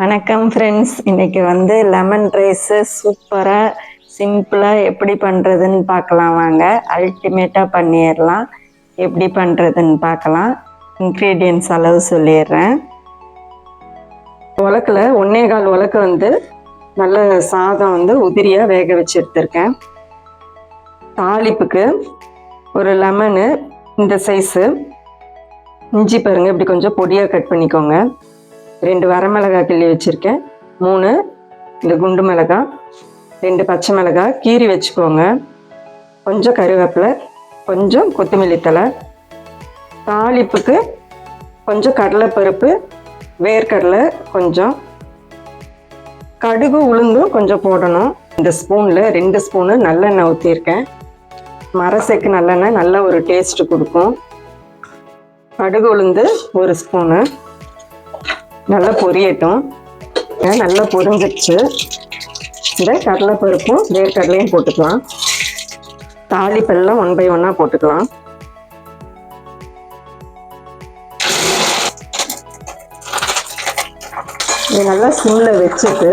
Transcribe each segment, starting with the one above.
வணக்கம் ஃப்ரெண்ட்ஸ் இன்னைக்கு வந்து லெமன் ரைஸை சூப்பராக சிம்பிளாக எப்படி பண்ணுறதுன்னு பார்க்கலாம் வாங்க. அல்டிமேட்டாக பண்ணிடலாம். எப்படி பண்ணுறதுன்னு பார்க்கலாம். இன்க்ரீடியன்ஸ் அளவு சொல்லிடுறேன். உலக்கில் ஒன்னே கால் உலக்கு வந்து நல்ல சாதம் வந்து உதிரியாக வேக வச்சு எடுத்திருக்கேன். தாளிப்புக்கு ஒரு லெமனு இந்த சைஸு இஞ்சி பாருங்கள் இப்படி கொஞ்சம் பொடியாக கட் பண்ணிக்கோங்க. ரெண்டு வரமிளகாய் கிள்ளி வச்சுருக்கேன். மூணு இந்த குண்டு மிளகாய் ரெண்டு பச்சை மிளகாய் கீரி வச்சுக்கோங்க. கொஞ்சம் கருவேப்பிலை கொஞ்சம் கொத்தமல்லி தழை. தாளிப்புக்கு கொஞ்சம் கடலைப்பருப்பு வேர்க்கடலை கொஞ்சம். கடுகு உளுந்தும் கொஞ்சம் போடணும். இந்த ஸ்பூனில் ரெண்டு ஸ்பூனு நல்லெண்ணெய் ஊற்றிருக்கேன் மரசெக்கு நல்லெண்ணெய் நல்ல ஒரு டேஸ்ட்டு கொடுக்கும். கடுகு உளுந்து ஒரு ஸ்பூனு. நல்லா பொரியட்டும். நல்லா பொரிஞ்சிடுச்சு இந்த கடலைப்பருப்பும் வேர்க்கடலையும் போட்டுக்கலாம். தாளிப்பெல்லாம் ஒன் பை ஒன்னாக போட்டுக்கலாம். இது நல்லா சிம்மில் வச்சுட்டு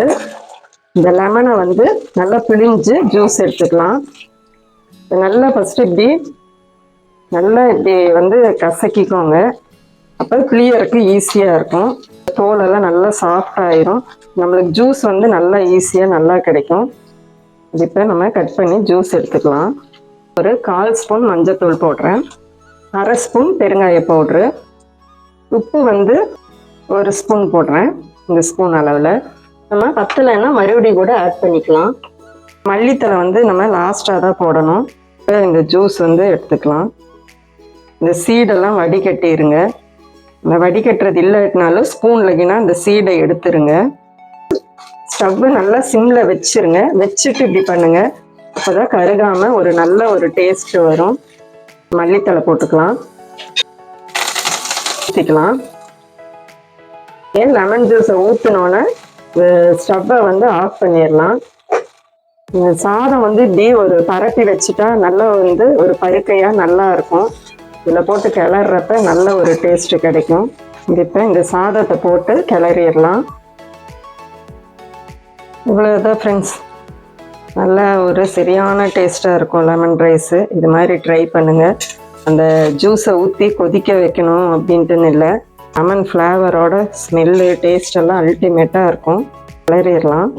இந்த லெமனை வந்து நல்லா பிழிஞ்சு ஜூஸ் எடுத்துக்கலாம். நல்லா ஃபஸ்ட்டு இப்படி நல்லா இப்படி வந்து கசக்கிக்கோங்க. அப்போ கிளியருக்கு ஈஸியாக இருக்கும். தோலெல்லாம் நல்லா சாஃப்டாயிரும் நம்மளுக்கு ஜூஸ் வந்து நல்லா ஈஸியாக நல்லா கிடைக்கும். இப்போ நம்ம கட் பண்ணி ஜூஸ் எடுத்துக்கலாம். ஒரு கால் ஸ்பூன் மஞ்சத்தூள் போடுறேன். அரை ஸ்பூன் பெருங்காய பவுட்ரு உப்பு வந்து ஒரு ஸ்பூன் போடுறேன். இந்த ஸ்பூன் அளவில். நம்ம பத்தலைன்னா மறுபடியும் கூட ஆட் பண்ணிக்கலாம். மல்லித்தலை வந்து நம்ம லாஸ்ட்டாக தான் போடணும். இப்போ இந்த ஜூஸ் வந்து எடுத்துக்கலாம். இந்த சீடெல்லாம் வடிகட்டிடுங்க இந்த வடிகட்டுறது இல்லாட்டினாலும் ஸ்பூன்லகினா அந்த சீடை எடுத்துருங்க. ஸ்டவ்வு நல்லா சிம்மில் வச்சிருங்க. வச்சுட்டு இப்படி பண்ணுங்க. அப்போதான் கருகாமல் ஒரு நல்ல ஒரு டேஸ்ட் வரும். மல்லித்தலை போட்டுக்கலாம். ஊற்றிக்கலாம் ஏன் லெமன் ஜூஸை ஊற்றினோன்னே ஸ்டவ்வை வந்து ஆஃப் பண்ணிடலாம் இந்த சாதம் வந்து இப்படி ஒரு பரப்பி வச்சுட்டா நல்லா வந்து ஒரு பருக்கையாக நல்லா இருக்கும். இதில் போட்டு கிளறப்ப நல்ல ஒரு டேஸ்ட் கிடைக்கும். இது இப்போ இந்த சாதத்தை போட்டு கிளறிடலாம். இவ்வளோதான் ஃப்ரெண்ட்ஸ் நல்ல ஒரு சரியான டேஸ்ட்டாக இருக்கும் லெமன் ரைஸு இது மாதிரி ட்ரை பண்ணுங்கள் அந்த ஜூஸை ஊற்றி கொதிக்க வைக்கணும் அப்படின்ட்டுன்னு இல்லை. லெமன் ஃப்ளேவரோட ஸ்மெல்லு டேஸ்ட் எல்லாம் அல்டிமேட்டாக இருக்கும். கிளறிடலாம்.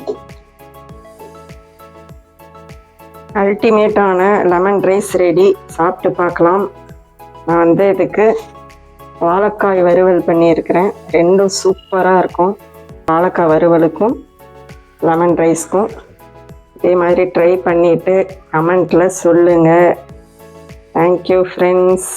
அல்டிமேட்டான லெமன் ரைஸ் ரெடி சாப்பிட்டு பார்க்கலாம். நான் வந்து இதுக்கு வாழைக்காய் வறுவல் பண்ணியிருக்கிறேன். ரெண்டும் சூப்பராக இருக்கும். வாழைக்காய் வறுவலுக்கும் லெமன் ரைஸ்க்கும் இதே மாதிரி ட்ரை பண்ணிவிட்டு கமெண்ட்டில் சொல்லுங்கள் தேங்க்யூ ஃப்ரெண்ட்ஸ்